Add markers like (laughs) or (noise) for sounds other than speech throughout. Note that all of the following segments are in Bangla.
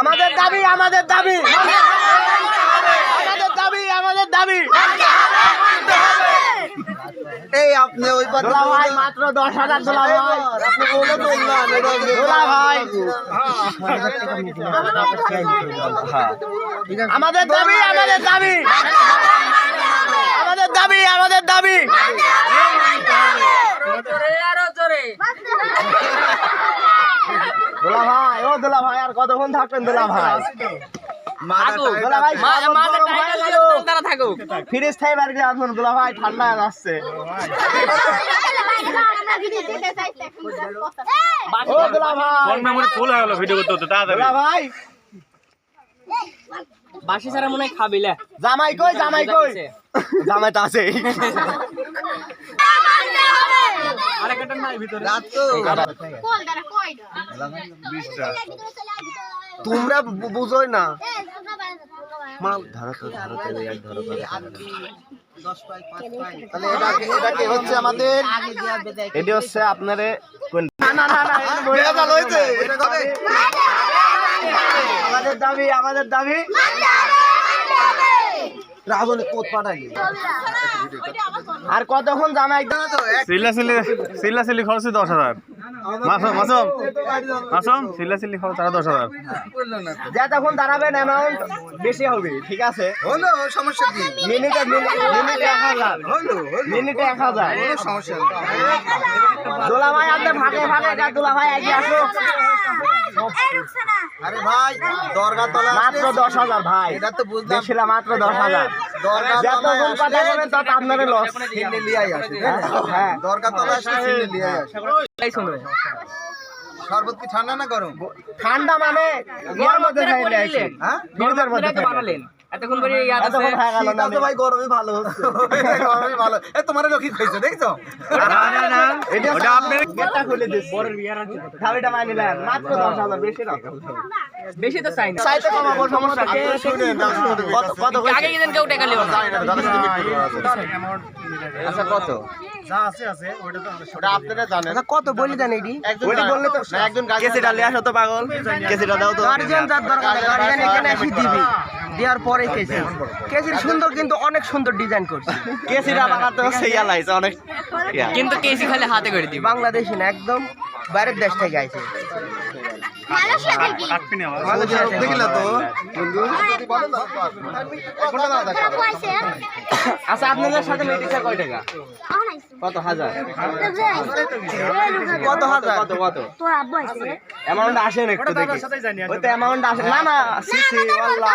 আমাদের দাবি আমাদের দাবি। আমাদের দাবি আমাদের দাবি। এই আপনি ওই পাশে দোলা ভাই মাত্র দশ হাজার দোলা ভাই। আপনি বলে দোলা ভাই। আমাদের দাবি আমাদের দাবি। আমাদের দাবি আমাদের দাবি দোলা ভাই ও দোলা ভাই আর কতক্ষণ থাকবেন দোলা ভাই? হয়ে আসুন দোলা ভাই ঠান্ডা ও দোলা ভাই। ফোন ফুল হয়ে গেল ভিডিও করতে করতে তাড়াতাড়ি। দোলা ভাই। বাসি ছাড়া মনে খাবিলে জামাই কই জামাই কই? জামাই তো আছে তোমরা বুঝোই না। মাল ধরো তো ধরো তো এক ধরো তাহলে এটা এটা কি হচ্ছে আমাদের? এটি হচ্ছে আপনারে না না না না এটা বলে বেজাল হয়েছে। এটা কবে? আমাদের দাবি আমাদের দাবি। কোত পাঠাই। আর কতক্ষণ না তো সিল্লা সিল্লি সিল্লা সিল্লি খরচ দশ হাজার। মাসুম মাসুম মাসুম সিল্লা সিল্লি খরচ আরও দশ হাজার। যতক্ষণ দাঁড়াবেন অ্যামাউন্ট বেশি হবে ঠিক আছে? হলো সমস্যা কি? মিনিটে মিনিটে মিনিটে এক হাজার। মিনিটে এক হাজার। সমস্যা দোলা ভাই আপনি ফাঁকে ফাঁকে দোলা ভাই আগে আসো। আরে ভাই দরগা মাত্র দশ হাজার ভাই। এটা তো বুঝলাম। দেখছিলাম মাত্র দশ হাজার। হ্যাঁ সিনে লিয়াই আসে। শরবত কি ঠান্ডা না গরম? ঠান্ডা মানে মধ্যে। হ্যাঁ। বানালেন। এতক্ষণ পরে ইয়াদ আছে এতক্ষণ গেল শীত আছে ভাই গরমই ভালো হচ্ছে। (laughs) গরমই ভালো। এ তোমার লোকই খাইছো দেখছ? না না না এটা ওটা আপনার গেটটা খুলে দিস খাবিটা মাই নিলেন মাত্র দশ হাজার বেশি না। বেশি তো চাই না। চাইতে কমাবো সমস্যা কি কত কত আগে গেলেন কেউ টাকা লিও না। আচ্ছা কত? ওটা আপনারা জানেন। কত বলি জানি এডি? ওইটি বললে তো একজন কেসি ডালে আসো তো পাগল। কেসিটা দাও তো। গার্জিয়ান যার দরকার গার্জিয়ান এখানে এসে দিবি। দেওয়ার পরে কেসি কেসির সুন্দর কিন্তু অনেক সুন্দর ডিজাইন করছে। কেসিটা বাগাতে হচ্ছে ইয়া লাইছে অনেক কিন্তু কেসি খালি হাতে করে দিবে। বাংলাদেশি না একদম বাইরের দেশ থেকে আইছে। আচ্ছা আপনাদের সাথে মেডিসা কয় টাকা? কত হাজার? কত হাজার? কত অ্যামাউন্ট আসেন একটু দেখি। ওই তো অ্যামাউন্ট আসে না না সি সি আল্লাহ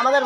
আমাদের